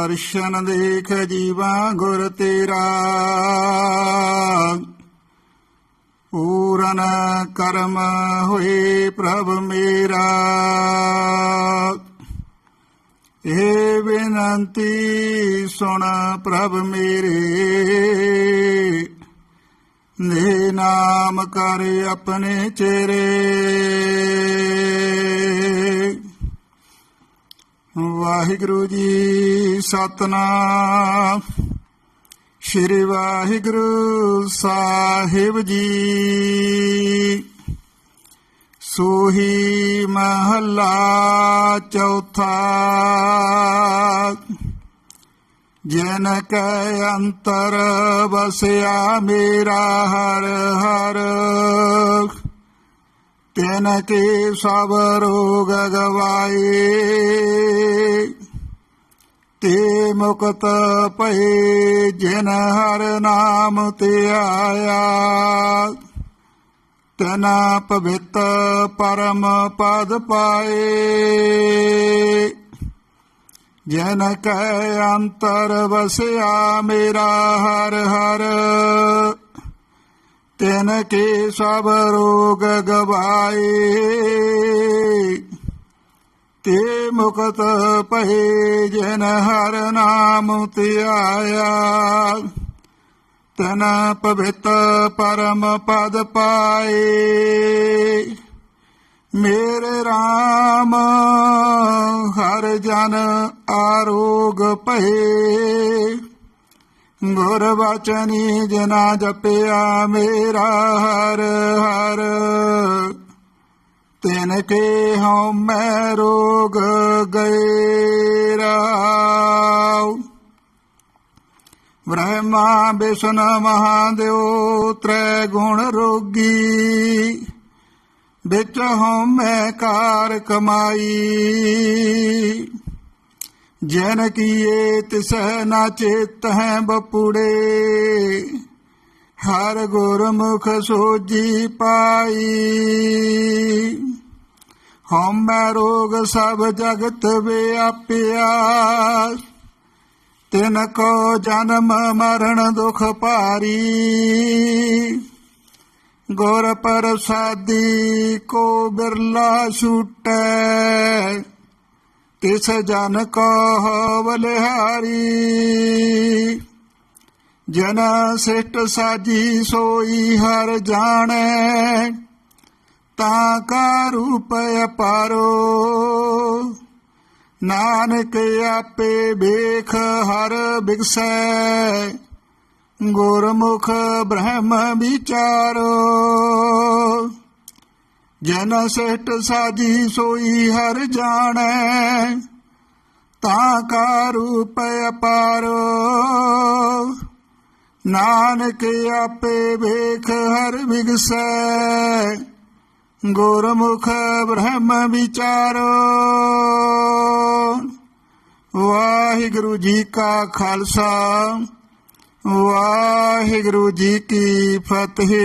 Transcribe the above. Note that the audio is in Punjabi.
ਦਰਸ਼ਨ ਦੇਖ ਜੀਵਾ ਗੁਰ ਤੇਰਾ। ਪੂਰਨ ਕਰਮ ਹੋਏ ਪ੍ਰਭ ਮੇਰਾ। ਇਹ ਬੇਨੰਤੀ ਸੁਣ ਪ੍ਰਭ ਮੇਰੇ। ਨੇ ਨਾਮ ਕਰ ਆਪਣੇ ਚਿਹਰੇ। ਵਾਹਿਗੁਰੂ ਜੀ ਸਤਨਾਮ। ਸ਼੍ਰੀ ਵਾਹਿਗੁਰੂ ਸਾਹਿਬ ਜੀ। ਸੋਹੀ ਮਹੱਲਾ ਚੌਥਾ। ਜਨ ਕੈ ਅੰਤਰ ਬਸਿਆ ਮੇਰਾ ਹਰ ਹਰ। ਤਿਨ ਕੇ ਸਭ ਰੋਗ ਗਵਾਏ। ਤੇ ਮੁਕਤ ਪਏ ਜਿਨ ਹਰ ਨਾਮ ਤੇ ਆਇਆ। ਤਨਾ ਪਵਿੱਤ ਪਰਮ ਪਦ ਪਾਏ। ਜਨ ਕੈ ਅੰਤਰ ਵਸਿਆ ਮੇਰਾ ਹਰ ਹਰ। ਤਿਨ ਕੇ ਸਭ ਰੋਗ ਗਵਾਏ, ਤੇ ਮੁਕਤ ਭਏ ਜਨ ਹਰ ਨਾਮ ਤੇ ਆਇਆ ਤਨ ਪਵਿੱਤ ਪਰਮ ਪਦ ਪਾਏ, ਮੇਰੇ RAM ਹਰ ਜਨ ਆਰੋਗ ਭਏ। ਗੁਰ ਬਚਨੀ ਜਨਾ ਜਪਿਆ ਮੇਰਾ ਹਰ ਹਰ। ਤਿਨ ਕੇ ਹਉ ਮੈਂ ਰੋਗ ਗਏ ਰਾਉ ਬ੍ਰਹਮਾ ਵਿਸ਼ਨ ਮਹਾਦੇਵ ਤ੍ਰੈ ਗੁਣ ਰੋਗੀ। ਵਿੱਚ ਹਉ ਮੈਂ ਕਾਰ ਕਮਾਈ। ਜਨ ਕੀਏ ਤਿਸਹਿ ਨਾ ਚੇਤ ਹੈ ਬਪੂੜੇ। ਹਰ ਗੁਰਮੁਖ ਸੋਜੀ ਪਾਈ। ਹਉਮੈ ਰੋਗ ਸਭ ਜਗਤ ਵਿਆਪਿਆ। ਤਿਨ ਕੋ ਜਨਮ ਮਰਨ ਦੁਖ ਭਾਰੀ। ਗੁਰ ਪ੍ਰਸਾਦੀ ਕੋ ਬਿਰਲਾ ਛੂਟੈ ਤਿਸ ਜਨ ਕੋ ਬਲਿਹਾਰੀ ਜਨ ਸਿਟ ਸਾਜੀ ਸੋਈ ਹਰ ਜਾਣੈ। ਤਾਂ ਕਾ ਰੂਪ ਅਪਾਰੋ। ਨਾਨਕ ਆਪੇ ਵੇਖ ਹਰ ਬਿਗਸੈ। ਗੁਰਮੁਖ ਬ੍ਰਹਮ ਵਿਚਾਰੋ। ਜਨ ਸਿਟ ਸਾਜੀ ਸੋਈ ਹਰ ਜਾਣੈ, ਤਾਂ ਕਾ ਰੂਪ ਅਪਾਰੋ। ਨਾਨਕ ਆਪੇ ਵੇਖ ਹਰ ਵਿਗਸੈ, ਗੁਰਮੁਖ ਬ੍ਰਹਮ ਵਿਚਾਰੋ। ਵਾਹਿਗੁਰੂ ਜੀ ਕਾ ਖਾਲਸਾ, ਵਾਹਿਗੁਰੂ ਜੀ ਕੀ ਫਤਿਹ।